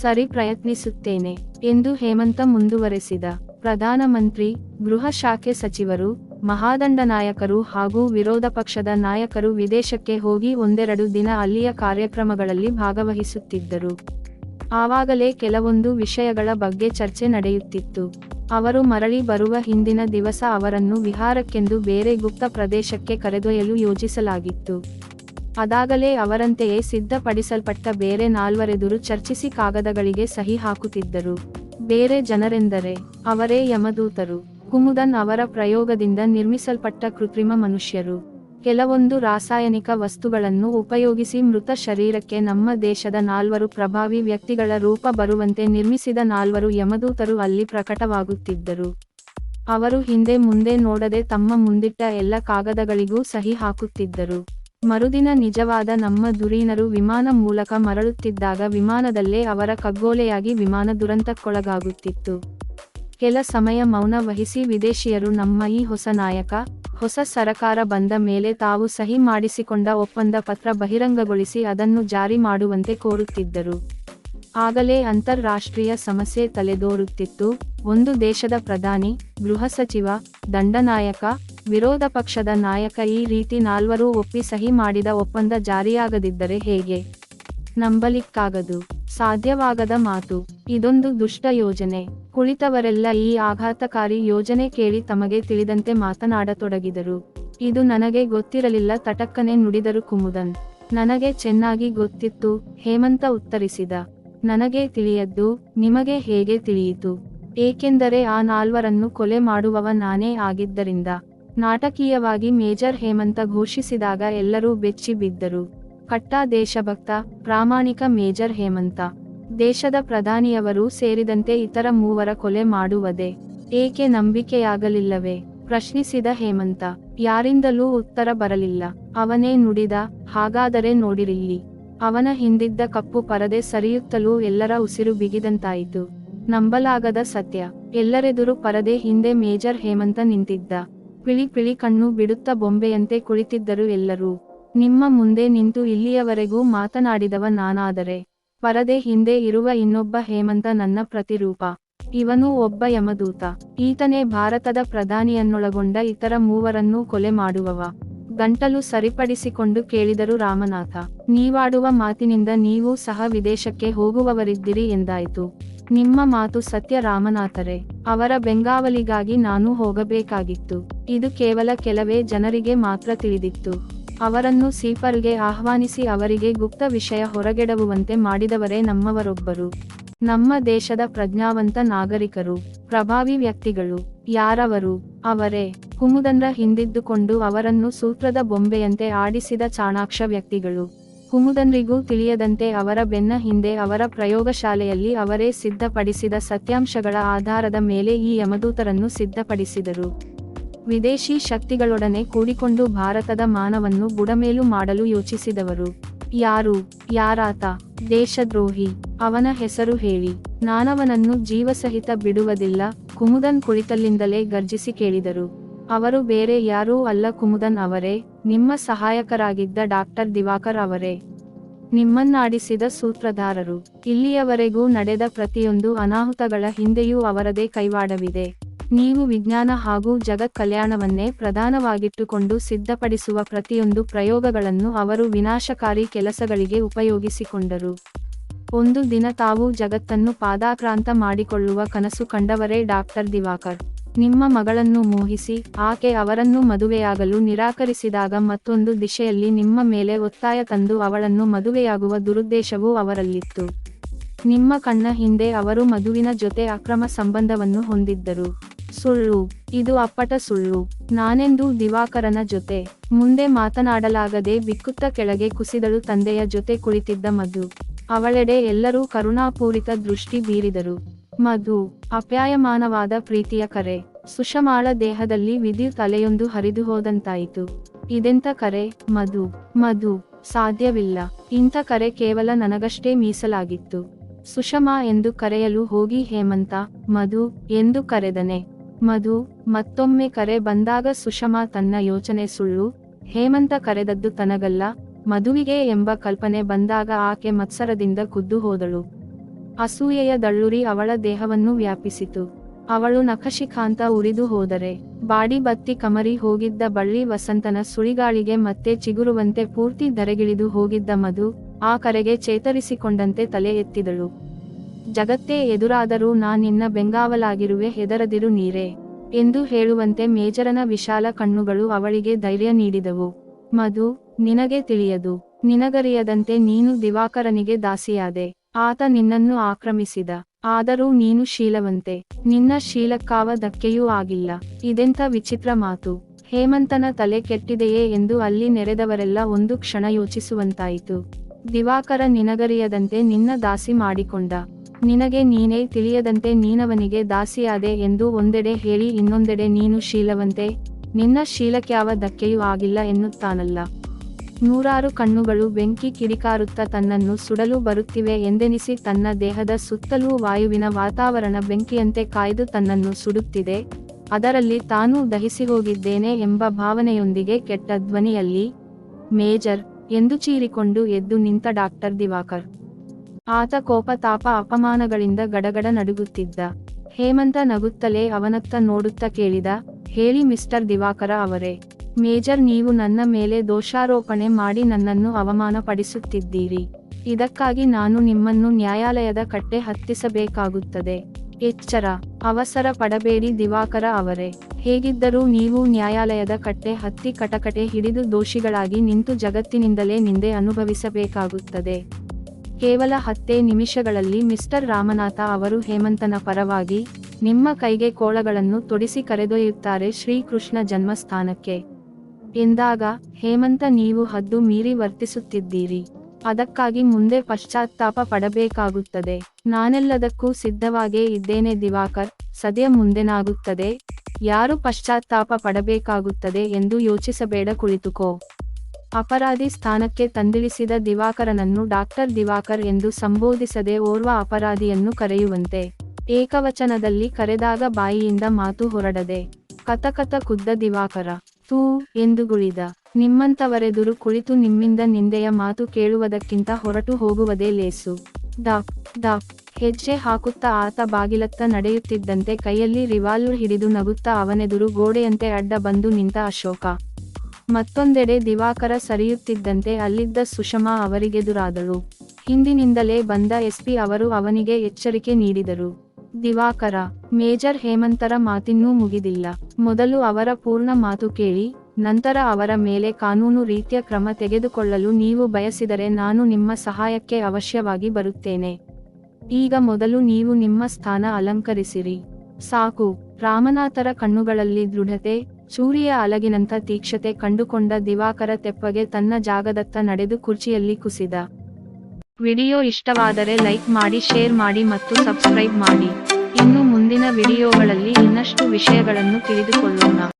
ಸರಿ ಪ್ರಯತ್ನಿಸುತ್ತೇನೆ, ಎಂದು ಹೇಮಂತ ಮುಂದುವರೆಸಿದ. ಪ್ರಧಾನಮಂತ್ರಿ ಗೃಹ ಶಾಖೆ ಸಚಿವರು, ಮಹಾದಂಡ ನಾಯಕರು ಹಾಗೂ ವಿರೋಧ ಪಕ್ಷದ ನಾಯಕರು ವಿದೇಶಕ್ಕೆ ಹೋಗಿ ಒಂದೆರಡು ದಿನ ಅಲ್ಲಿಯ ಕಾರ್ಯಕ್ರಮಗಳಲ್ಲಿ ಭಾಗವಹಿಸುತ್ತಿದ್ದರು. ಆವಾಗಲೇ ಕೆಲವೊಂದು ವಿಷಯಗಳ ಬಗ್ಗೆ ಚರ್ಚೆ ನಡೆಯುತ್ತಿತ್ತು. ಅವರು ಮರಳಿ ಬರುವ ಹಿಂದಿನ ದಿವಸ ಅವರನ್ನು ವಿಹಾರಕ್ಕೆಂದು ಬೇರೆ ಗುಪ್ತ ಪ್ರದೇಶಕ್ಕೆ ಕರೆದೊಯ್ಯಲು ಯೋಜಿಸಲಾಗಿತ್ತು. ಅದಾಗಲೇ ಅವರಂತೆಯೇ ಸಿದ್ಧಪಡಿಸಲ್ಪಟ್ಟ ಬೇರೆ ನಾಲ್ವರೆದುರು ಚರ್ಚಿಸಿ ಕಾಗದಗಳಿಗೆ ಸಹಿ ಹಾಕುತ್ತಿದ್ದರು. ಬೇರೆ ಜನರೆಂದರೆ ಅವರೇ ಯಮದೂತರು. ಕುಮುದನ್ ಅವರ ಪ್ರಯೋಗದಿಂದ ನಿರ್ಮಿಸಲ್ಪಟ್ಟ ಕೃತ್ರಿಮ ಮನುಷ್ಯರು. ಕೆಲವೊಂದು ರಾಸಾಯನಿಕ ವಸ್ತುಗಳನ್ನು ಉಪಯೋಗಿಸಿ ಮೃತ ಶರೀರಕ್ಕೆ ನಮ್ಮ ದೇಶದ ನಾಲ್ವರು ಪ್ರಭಾವಿ ವ್ಯಕ್ತಿಗಳ ರೂಪ ಬರುವಂತೆ ನಿರ್ಮಿಸಿದ ನಾಲ್ವರು ಯಮದೂತರು ಅಲ್ಲಿ ಪ್ರಕಟವಾಗುತ್ತಿದ್ದರು. ಅವರು ಹಿಂದೆ ಮುಂದೆ ನೋಡದೆ ತಮ್ಮ ಮುಂದಿಟ್ಟ ಎಲ್ಲ ಕಾಗದಗಳಿಗೂ ಸಹಿ ಹಾಕುತ್ತಿದ್ದರು. ಮರುದಿನ ನಿಜವಾದ ನಮ್ಮ ಧುರೀಣರು ವಿಮಾನ ಮೂಲಕ ಮರಳುತ್ತಿದ್ದಾಗ ವಿಮಾನದಲ್ಲೇ ಅವರ ಕಗ್ಗೋಲೆಯಾಗಿ ವಿಮಾನ ದುರಂತಕ್ಕೊಳಗಾಗುತ್ತಿತ್ತು. ಕೆಲ ಸಮಯ ಮೌನ ವಹಿಸಿ ವಿದೇಶಿಯರು ನಮ್ಮ ಈ ಹೊಸ ನಾಯಕ, ಹೊಸ ಸರಕಾರ ಬಂದ ಮೇಲೆ ತಾವು ಸಹಿ ಮಾಡಿಸಿಕೊಂಡ ಒಪ್ಪಂದ ಪತ್ರ ಬಹಿರಂಗಗೊಳಿಸಿ ಅದನ್ನು ಜಾರಿ ಮಾಡುವಂತೆ ಕೋರುತ್ತಿದ್ದರು. ಆಗಲೇ ಅಂತಾರಾಷ್ಟ್ರೀಯ ಸಮಸ್ಯೆ ತಲೆದೋರುತ್ತಿತ್ತು. ಒಂದು ದೇಶದ ಪ್ರಧಾನಿ, ಗೃಹ ಸಚಿವ, ದಂಡನಾಯಕ ವಿರೋಧ ಪಕ್ಷದ ನಾಯಕ ಈ ರೀತಿ ನಾಲ್ವರು ಒಪ್ಪಿ ಸಹಿ ಮಾಡಿದ ಒಪ್ಪಂದ ಜಾರಿಯಾಗದಿದ್ದರೆ ಹೇಗೆ? ನಂಬಲಿಕ್ಕಾಗದು. ಸಾಧ್ಯವಾಗದ ಮಾತು. ಇದೊಂದು ದುಷ್ಟ ಯೋಜನೆ. ಕುಳಿತವರೆಲ್ಲ ಈ ಆಘಾತಕಾರಿ ಯೋಜನೆ ಕೇಳಿ ತಮಗೆ ತಿಳಿದಂತೆ ಮಾತನಾಡತೊಡಗಿದರು. ಇದು ನನಗೆ ಗೊತ್ತಿರಲಿಲ್ಲ, ತಟಕ್ಕನೆ ನುಡಿದರು ಕುಮುದನ್. ನನಗೆ ಚೆನ್ನಾಗಿ ಗೊತ್ತಿತ್ತು, ಹೇಮಂತ ಉತ್ತರಿಸಿದ. ನನಗೆ ತಿಳಿಯದ್ದು, ನಿಮಗೆ ಹೇಗೆ ತಿಳಿಯಿತು? ಏಕೆಂದರೆ ಆ ನಾಲ್ವರನ್ನು ಕೊಲೆ ಮಾಡುವವ ನಾನೇ ಆಗಿದ್ದರಿಂದ. ನಾಟಕೀಯವಾಗಿ ಮೇಜರ್ ಹೇಮಂತ ಘೋಷಿಸಿದಾಗ ಎಲ್ಲರೂ ಬೆಚ್ಚಿ ಬಿದ್ದರು. ಕಟ್ಟ ದೇಶಭಕ್ತ, ಪ್ರಾಮಾಣಿಕ ಮೇಜರ್ ಹೇಮಂತ. ದೇಶದ ಪ್ರಧಾನಿಯವರು ಸೇರಿದಂತೆ ಇತರ ಮೂವರ ಕೊಲೆ ಮಾಡುವುದೇ ಏಕೆ ನಂಬಿಕೆಯಾಗಲಿಲ್ಲವೇ? ಪ್ರಶ್ನಿಸಿದ ಹೇಮಂತ. ಯಾರಿಂದಲೂ ಉತ್ತರ ಬರಲಿಲ್ಲ. ಅವನೇ ನುಡಿದ, ಹಾಗಾದರೆ ನೋಡಿರಿಲ್ಲಿ. ಅವನ ಹಿಂದಿದ್ದ ಕಪ್ಪು ಪರದೆ ಸರಿಯುತ್ತಲೂ ಎಲ್ಲರ ಉಸಿರು ಬಿಗಿದಂತಾಯಿತು. ನಂಬಲಾಗದ ಸತ್ಯ. ಎಲ್ಲರೆದುರು ಪರದೆ ಹಿಂದೆ ಮೇಜರ್ ಹೇಮಂತ ನಿಂತಿದ್ದ. ಪಿಳಿ ಪಿಳಿ ಕಣ್ಣು ಬಿಡುತ್ತ ಬೊಂಬೆಯಂತೆ ಕುಳಿತಿದ್ದರು ಎಲ್ಲರೂ. ನಿಮ್ಮ ಮುಂದೆ ನಿಂತು ಇಲ್ಲಿಯವರೆಗೂ ಮಾತನಾಡಿದವ ನಾನಾದರೆ. ಪರದೆ ಹಿಂದೆ ಇರುವ ಇನ್ನೊಬ್ಬ ಹೇಮಂತ ನನ್ನ ಪ್ರತಿರೂಪ. ಇವನು ಒಬ್ಬ ಯಮದೂತ. ಈತನೇ ಭಾರತದ ಪ್ರಧಾನಿಯನ್ನೊಳಗೊಂಡ ಇತರ ಮೂವರನ್ನೂ ಕೊಲೆ ಮಾಡುವವ. ಗಂಟಲು ಸರಿಪಡಿಸಿಕೊಂಡು ಕೇಳಿದರು ರಾಮನಾಥ. ನೀವಾಡುವ ಮಾತಿನಿಂದ ನೀವೂ ಸಹ ವಿದೇಶಕ್ಕೆ ಹೋಗುವವರಿದ್ದಿರಿ ಎಂದಾಯಿತು. ನಿಮ್ಮ ಮಾತು ಸತ್ಯ ರಾಮನಾಥರೇ. ಅವರ ಬೆಂಗಾವಲಿಗಾಗಿ ನಾನು ಹೋಗಬೇಕಾಗಿತ್ತು. ಇದು ಕೇವಲ ಕೆಲವೇ ಜನರಿಗೆ ಮಾತ್ರ ತಿಳಿದಿತ್ತು. ಅವರನ್ನು ಸೀಪರ್ಗೆ ಆಹ್ವಾನಿಸಿ ಅವರಿಗೆ ಗುಪ್ತ ವಿಷಯ ಹೊರಗೆಡವುವಂತೆ ಮಾಡಿದವರೇ ನಮ್ಮವರೊಬ್ಬರು. ನಮ್ಮ ದೇಶದ ಪ್ರಜ್ಞಾವಂತ ನಾಗರಿಕರು, ಪ್ರಭಾವಿ ವ್ಯಕ್ತಿಗಳು, ಯಾರವರು? ಅವರೇ. ಕುಮುದನ್ರ ಹಿಂದಿದ್ದುಕೊಂಡು ಅವರನ್ನು ಸೂತ್ರದ ಬೊಂಬೆಯಂತೆ ಆಡಿಸಿದ ಚಾಣಾಕ್ಷ ವ್ಯಕ್ತಿಗಳು. ಕುಮುದನ್ರಿಗೂ ತಿಳಿಯದಂತೆ ಅವರ ಬೆನ್ನ ಹಿಂದೆ ಅವರ ಪ್ರಯೋಗಶಾಲೆಯಲ್ಲಿ ಅವರೇ ಸಿದ್ಧಪಡಿಸಿದ ಸತ್ಯಾಂಶಗಳ ಆಧಾರದ ಮೇಲೆ ಈ ಯಮದೂತರನ್ನು ಸಿದ್ಧಪಡಿಸಿದರು. ವಿದೇಶಿ ಶಕ್ತಿಗಳೊಡನೆ ಕೂಡಿಕೊಂಡು ಭಾರತದ ಮಾನವನ್ನು ಬುಡಮೇಲು ಮಾಡಲು ಯೋಚಿಸಿದವರು. ಯಾರು? ಯಾರಾತ? ದೇಶದ್ರೋಹಿ. ಅವನ ಹೆಸರು ಹೇಳಿ. ನಾನವನನ್ನು ಜೀವಸಹಿತ ಬಿಡುವುದಿಲ್ಲ. ಕುಮುದನ್ ಕುಳಿತಲ್ಲಿಂದಲೇ ಗರ್ಜಿಸಿ ಕೇಳಿದರು. ಅವರು ಬೇರೆ ಯಾರೂ ಅಲ್ಲ, ಕುಮುದನ್ ಅವರೇ. ನಿಮ್ಮ ಸಹಾಯಕರಾಗಿದ್ದ ಡಾಕ್ಟರ್ ದಿವಾಕರ್ ಅವರೇ. ನಿಮ್ಮನ್ನಾಡಿಸಿದ ಸೂತ್ರಧಾರರು. ಇಲ್ಲಿಯವರೆಗೂ ನಡೆದ ಪ್ರತಿಯೊಂದು ಅನಾಹುತಗಳ ಹಿಂದೆಯೂ ಅವರದೇ ಕೈವಾಡವಿದೆ. ನೀವು ವಿಜ್ಞಾನ ಹಾಗೂ ಜಗತ್ ಕಲ್ಯಾಣವನ್ನೇ ಪ್ರಧಾನವಾಗಿಟ್ಟುಕೊಂಡು ಸಿದ್ಧಪಡಿಸುವ ಪ್ರತಿಯೊಂದು ಪ್ರಯೋಗಗಳನ್ನು ಅವರು ವಿನಾಶಕಾರಿ ಕೆಲಸಗಳಿಗೆ ಉಪಯೋಗಿಸಿಕೊಂಡರು. ಒಂದು ದಿನ ತಾವು ಜಗತ್ತನ್ನು ಪಾದಾಕ್ರಾಂತ ಮಾಡಿಕೊಳ್ಳುವ ಕನಸು ಕಂಡವರೇ ಡಾಕ್ಟರ್ ದಿವಾಕರ್. ನಿಮ್ಮ ಮಗಳನ್ನು ಮೋಹಿಸಿ, ಆಕೆ ಅವರನ್ನು ಮದುವೆಯಾಗಲು ನಿರಾಕರಿಸಿದಾಗ ಮತ್ತೊಂದು ದಿಶೆಯಲ್ಲಿ ನಿಮ್ಮ ಮೇಲೆ ಒತ್ತಾಯ ತಂದು ಅವಳನ್ನು ಮದುವೆಯಾಗುವ ದುರುದ್ದೇಶವೂ ಅವರಲ್ಲಿತ್ತು. ನಿಮ್ಮ ಕಣ್ಣ ಹಿಂದೆ ಅವರು ಮಧುವಿನ ಜೊತೆ ಅಕ್ರಮ ಸಂಬಂಧವನ್ನು ಹೊಂದಿದ್ದರು. ಸುಳ್ಳು, ಇದು ಅಪ್ಪಟ ಸುಳ್ಳು. ನಾನೆಂದು ದಿವಾಕರನ ಜೊತೆ. ಮುಂದೆ ಮಾತನಾಡಲಾಗದೆ ಬಿಕ್ಕುತ್ತ ಕೆಳಗೆ ಕುಸಿದಳು ತಂದೆಯ ಜೊತೆ ಕುಳಿತಿದ್ದ ಮಧು. ಅವಳೆಡೆ ಎಲ್ಲರೂ ಕರುಣಾಪೂರಿತ ದೃಷ್ಟಿ ಬೀರಿದರು. ಮಧು, ಅಪ್ಯಾಯಮಾನವಾದ ಪ್ರೀತಿಯ ಕರೆ. ಸುಷಮಾಳ ದೇಹದಲ್ಲಿ ವಿದ್ಯುತ್ ಅಲೆಯೊಂದು ಹರಿದು ಹೋದಂತಾಯಿತು ಇದೆಂತ ಕರೆ? ಮಧು. ಮಧು, ಸಾಧ್ಯವಿಲ್ಲ. ಇಂಥ ಕರೆ ಕೇವಲ ನನಗಷ್ಟೇ ಮೀಸಲಾಗಿತ್ತು. ಸುಷಮಾ ಎಂದು ಕರೆಯಲು ಹೋಗಿ, ಹೇಮಂತ, ಮಧು, ಎಂದು ಕರೆದನೆ. ಮಧು, ಮತ್ತೊಮ್ಮೆ ಕರೆ ಬಂದಾಗ ಸುಷಮಾ ತನ್ನ ಯೋಚನೆ ಸುಳ್ಳು. ಹೇಮಂತ ಕರೆದದ್ದು ತನಗಲ್ಲ. ಮಧುವಿಗೆ ಎಂಬ ಕಲ್ಪನೆ ಬಂದಾಗ ಆಕೆ ಮತ್ಸರದಿಂದ ಕುದ್ದು ಹೋದಳು. ಅಸೂಯೆಯ ದಳ್ಳುರಿ ಅವಳ ದೇಹವನ್ನು ವ್ಯಾಪಿಸಿತು. ಅವಳು ನಖಶಿಖಾಂತ ಉರಿದು ಹೋದರೆ. ಬಾಡಿ ಬತ್ತಿ ಕಮರಿ ಹೋಗಿದ್ದ ಬಳ್ಳಿ ವಸಂತನ ಸುಳಿಗಾಳಿಗೆ ಮತ್ತೆ ಚಿಗುರುವಂತೆ ಪೂರ್ತಿ ಧರೆಗಿಳಿದು ಹೋಗಿದ್ದ ಮಧು ಆ ಕರೆಗೆ ಚೇತರಿಸಿಕೊಂಡಂತೆ ತಲೆ ಎತ್ತಿದಳು. ಜಗತ್ತೇ ಎದುರಾದರೂ ನಾ ನಿನ್ನ ಬೆಂಗಾವಲಾಗಿರುವೆ ಹೆದರದಿರು ನೀರೇ ಎಂದು ಹೇಳುವಂತೆ ಮೇಜರನ ವಿಶಾಲ ಕಣ್ಣುಗಳು ಅವಳಿಗೆ ಧೈರ್ಯ ನೀಡಿದವು. ಮಧು, ನಿನಗೆ ತಿಳಿಯದು. ನಿನಗರಿಯದಂತೆ ನೀನು ದಿವಾಕರನಿಗೆ ದಾಸಿಯಾದೆ. ಆತ ನಿನ್ನನ್ನು ಆಕ್ರಮಿಸಿದ. ಆದರೂ ನೀನು ಶೀಲವಂತೆ. ನಿನ್ನ ಶೀಲಕ್ಕಾವ ಧಕ್ಕೆಯೂ ಆಗಿಲ್ಲ. ಇದೆಂಥ ವಿಚಿತ್ರ ಮಾತು. ಹೇಮಂತನ ತಲೆ ಕೆಟ್ಟಿದೆಯೇ ಎಂದು ಅಲ್ಲಿ ನೆರೆದವರೆಲ್ಲ ಒಂದು ಕ್ಷಣ ಯೋಚಿಸುವಂತಾಯಿತು. ದಿವಾಕರ ನಿನಗರಿಯದಂತೆ ನಿನ್ನ ದಾಸಿ ಮಾಡಿಕೊಂಡ. ನಿನಗೆ ನೀನೇ ತಿಳಿಯದಂತೆ ನೀನವನಿಗೆ ದಾಸಿಯಾದೆ ಎಂದು ಒಂದೆಡೆ ಹೇಳಿ ಇನ್ನೊಂದೆಡೆ ನೀನು ಶೀಲವಂತೆ. ನಿನ್ನ ಶೀಲಕ್ಯಾವ ಧಕ್ಕೆಯೂ ಆಗಿಲ್ಲ ಎನ್ನುತ್ತಾನಲ್ಲ. ನೂರಾರು ಕಣ್ಣುಗಳು ಬೆಂಕಿ ಕಿಡಿಕಾರುತ್ತಾ ತನ್ನನ್ನು ಸುಡಲು ಬರುತ್ತಿವೆ ಎಂದೆನಿಸಿ ತನ್ನ ದೇಹದ ಸುತ್ತಲೂ ವಾಯುವಿನ ವಾತಾವರಣ ಬೆಂಕಿಯಂತೆ ಕಾಯ್ದು ತನ್ನನ್ನು ಸುಡುತ್ತಿದೆ. ಅದರಲ್ಲಿ ತಾನೂ ದಹಿಸಿ ಹೋಗಿದ್ದೇನೆ ಎಂಬ ಭಾವನೆಯೊಂದಿಗೆ ಕೆಟ್ಟ ಧ್ವನಿಯಲ್ಲಿ, ಮೇಜರ್ ಎಂದು ಚೀರಿಕೊಂಡು ಎದ್ದು ನಿಂತ ಡಾಕ್ಟರ್ ದಿವಾಕರ್. ಆತ ಕೋಪ ತಾಪ ಅಪಮಾನಗಳಿಂದ ಗಡಗಡ ನಡುಗುತ್ತಿದ್ದ. ಹೇಮಂತ ನಗುತ್ತಲೇ ಅವನತ್ತ ನೋಡುತ್ತಾ ಕೇಳಿದ, ಹೇಳಿ ಮಿಸ್ಟರ್ ದಿವಾಕರ ಅವರೇ ಮೇಜರ್ ನೀವು ನನ್ನ ಮೇಲೆ ದೋಷಾರೋಪಣೆ ಮಾಡಿ ನನ್ನನ್ನು ಅವಮಾನಪಡಿಸುತ್ತಿದ್ದೀರಿ. ಇದಕ್ಕಾಗಿ ನಾನು ನಿಮ್ಮನ್ನು ನ್ಯಾಯಾಲಯದ ಕಟ್ಟೆ ಹತ್ತಿಸಬೇಕಾಗುತ್ತದೆ. ಎಚ್ಚರ, ಅವಸರ ಪಡಬೇಡಿ ದಿವಾಕರ ಅವರೇ. ಹೇಗಿದ್ದರೂ ನೀವು ನ್ಯಾಯಾಲಯದ ಕಟ್ಟೆ ಹತ್ತಿ ಕಟಕಟೆ ಹಿಡಿದು ದೋಷಿಗಳಾಗಿ ನಿಂತು ಜಗತ್ತಿನಿಂದಲೇ ನಿಂದೆ ಅನುಭವಿಸಬೇಕಾಗುತ್ತದೆ. ಕೇವಲ ಹತ್ತೇ ನಿಮಿಷಗಳಲ್ಲಿ ಮಿಸ್ಟರ್ ರಾಮನಾಥ ಅವರು ಹೇಮಂತನ ಪರವಾಗಿ ನಿಮ್ಮ ಕೈಗೆ ಕೋಳಗಳನ್ನು ತೊಡಿಸಿ ಕರೆದೊಯ್ಯುತ್ತಾರೆ ಶ್ರೀಕೃಷ್ಣ ಜನ್ಮಸ್ಥಾನಕ್ಕೆ. ಎಂದಾಗ, ಹೇಮಂತ ನೀವು ಹದ್ದು ಮೀರಿ ವರ್ತಿಸುತ್ತಿದ್ದೀರಿ. ಅದಕ್ಕಾಗಿ ಮುಂದೆ ಪಶ್ಚಾತ್ತಾಪ ಪಡಬೇಕಾಗುತ್ತದೆ. ನಾನೆಲ್ಲದಕ್ಕೂ ಸಿದ್ಧವಾಗೇ ಇದ್ದೇನೆ ದಿವಾಕರ್, ಸದ್ಯ ಮುಂದೆನಾಗುತ್ತದೆ. ಯಾರು ಪಶ್ಚಾತ್ತಾಪ ಪಡಬೇಕಾಗುತ್ತದೆ ಎಂದು ಯೋಚಿಸಬೇಡ ಕುಳಿತುಕೋ. ಅಪರಾಧಿ ಸ್ಥಾನಕ್ಕೆ ತಂದಿಳಿಸಿದ ದಿವಾಕರನನ್ನು ಡಾಕ್ಟರ್ ದಿವಾಕರ್ ಎಂದು ಸಂಬೋಧಿಸದೆ ಓರ್ವ ಅಪರಾಧಿಯನ್ನು ಕರೆಯುವಂತೆ, ಏಕವಚನದಲ್ಲಿ ಕರೆದಾಗ ಬಾಯಿಯಿಂದ ಮಾತು ಹೊರಡದೆ ಕತಕತ ಕುದ್ದ ದಿವಾಕರ. ತೂ ಎಂದು ಗುಳಿದ. ನಿಮ್ಮಂತವರೆದುರು ಕುಳಿತು ನಿಮ್ಮಿಂದ ನಿಂದೆಯ ಮಾತು ಕೇಳುವುದಕ್ಕಿಂತ ಹೊರಟು ಹೋಗುವುದೇ ಲೇಸು. ಡಾಕ್ ಡಾಕ್, ಹೆಜ್ಜೆ ಹಾಕುತ್ತಾ ಆತ ಬಾಗಿಲತ್ತ ನಡೆಯುತ್ತಿದ್ದಂತೆ ಕೈಯಲ್ಲಿ ರಿವಾಲ್ವರ್ ಹಿಡಿದು ನಗುತ್ತಾ ಅವನೆದುರು ಗೋಡೆಯಂತೆ ಅಡ್ಡ ಬಂದು ನಿಂತ ಅಶೋಕ. ಮತ್ತೊಂದೆಡೆ ದಿವಾಕರ ಸರಿಯುತ್ತಿದ್ದಂತೆ ಅಲ್ಲಿದ್ದ ಸುಷಮಾ ಅವರಿಗೆದುರಾದಳು. ಹಿಂದಿನಿಂದಲೇ ಬಂದ ಎಸ್ಪಿ ಅವರು ಅವನಿಗೆ ಎಚ್ಚರಿಕೆ ನೀಡಿದರು. ದಿವಾಕರ, ಮೇಜರ್ ಹೇಮಂತರ ಮಾತಿನ್ನೂ ಮುಗಿದಿಲ್ಲ. ಮೊದಲು ಅವರ ಪೂರ್ಣ ಮಾತು ಕೇಳಿ, ನಂತರ ಅವರ ಮೇಲೆ ಕಾನೂನು ರೀತಿಯ ಕ್ರಮ ತೆಗೆದುಕೊಳ್ಳಲು ನೀವು ಬಯಸಿದರೆ ನಾನು ನಿಮ್ಮ ಸಹಾಯಕ್ಕೆ ಅವಶ್ಯವಾಗಿ ಬರುತ್ತೇನೆ. ಈಗ ಮೊದಲು ನೀವು ನಿಮ್ಮ ಸ್ಥಾನ ಅಲಂಕರಿಸಿರಿ. ಸಾಕು, ರಾಮನಾಥರ ಕಣ್ಣುಗಳಲ್ಲಿ ದೃಢತೆ ಸೂರ್ಯ ಅಲಗಿನಂಥ ತೀಕ್ಷತೆ ಕಂಡುಕೊಂಡ ದಿವಾಕರ ತೆಪ್ಪಗೆ ತನ್ನ ಜಾಗದತ್ತ ನಡೆದು ಕುರ್ಚಿಯಲ್ಲಿ ಕುಸಿದ. ವಿಡಿಯೋ ಇಷ್ಟವಾದರೆ ಲೈಕ್ ಮಾಡಿ, ಶೇರ್ ಮಾಡಿ ಮತ್ತು ಸಬ್ಸ್ಕ್ರೈಬ್ ಮಾಡಿ. ಇನ್ನು ಮುಂದಿನ ವಿಡಿಯೋಗಳಲ್ಲಿ ಇನ್ನಷ್ಟು ವಿಷಯಗಳನ್ನು ತಿಳಿದುಕೊಳ್ಳೋಣ.